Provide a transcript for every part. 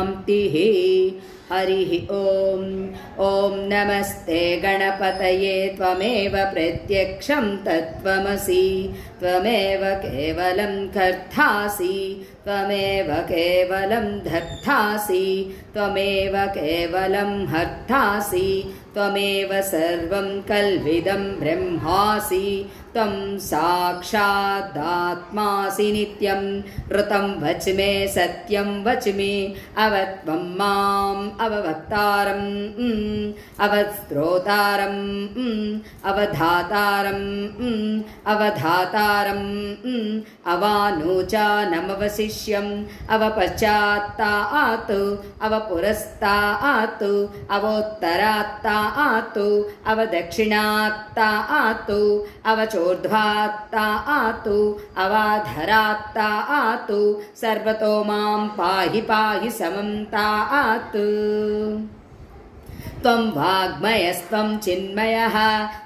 शान्तिः हरिः ॐ। ॐ नमस्ते गणपतये त्वमेव प्रत्यक्षं तत्त्वमसि। त्वमेव केवलं कर्तासि। त्वमेव केवलं धर्तासि त्वमेव केवलं हर्तासि। त्वमेव सर्वं कल्विदं ब्रह्मासि। त्वं साक्षादात्मासि नित्यं। ऋतं वच मे सत्यं वच मे अवत्वं माम् అవవక్తారం అవస్త్రోతారం అవధాతారం అవధాతారం అవానూచానమవశిష్యం అవపశ్చాత్తాత్ అవపురస్తాత్ అవోత్తరాత్తాత్ అవదక్షిణాత్తాత్ అవచోర్ధ్వాత్తాత్ అవాధరాత్తాత్ సర్వతో మాం పాహి పాహి సమం తాత్ you त्वं वाग्मयस्त्वं चिन्मयः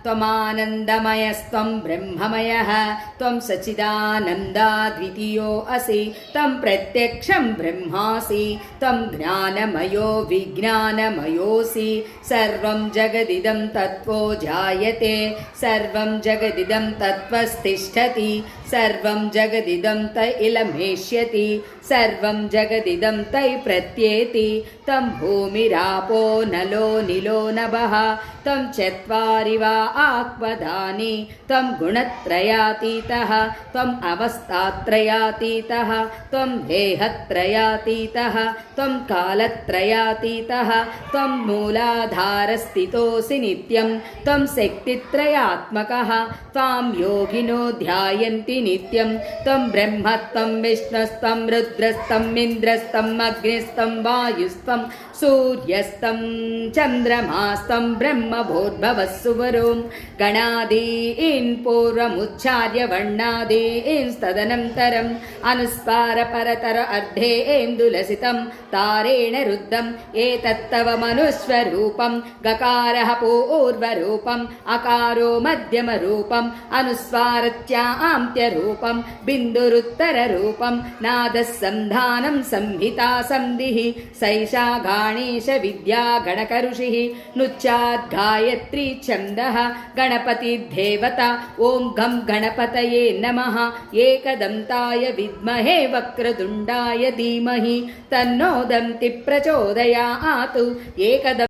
त्वमानन्दमयस्त्वं ब्रह्ममयः त्वं सच्चिदानन्दाद्वितीयो असि तं प्रत्यक्षं ब्रह्मासि त्वं ज्ञानमयो विज्ञानमयोऽसि सर्वं जगदिदं तत्त्वो जायते सर्वं जगदिदं तत्त्वस्तिष्ठति सर्वं जगदिदं त इलमेष्यति सर्वं जगदिदं तै प्रत्येति तं भूमिरापो नलो निलो नभः। तं चत्वारि वा आक्वदानि। तं गुणत्रयातीतः। त्वम् अवस्थात्रयातीतः। त्वं देहत्रयातीतः। त्वं कालत्रयातीतः। त्वं मूलाधारस्थितोऽसि नित्यं। त्वं शक्तित्रयात्मकः। त्वां योगिनो ध्यायन्ति नित्यं। त्वं ब्रह्म त्वं विष्णुस्त्वं रुद्रस्त्वम् इन्द्रस्त्वम् अग्निस्त्वं वायुस्त्वं सूर्यस्तं चन्द्रमास्तं ब्रह्मभूर्भवः सुवरों गणादीन् पूर्वमुच्चार्य वर्णादींस्तदनन्तरम् अनुस्वारपरतर अर्धे एन्दुलसितं तारेण रुद्धम् एतत्तव मनुस्वरूपं गकारः पूर्वरूपम् अकारो मध्यमरूपम् अनुस्वारत्यान्त्यरूपं बिन्दुरुत्तररूपं नादः सन्धानं संहिता सन्धिः सैषा गाणेशविद्या गणकऋषिः नुच्चाद् गायत्री छन्दः गणपतिर्देवता ॐ घं गणपतये नमः एकदन्ताय विद्महे वक्रतुण्डाय धीमहि तन्नो दन्ति प्रचोदयात् एकदम्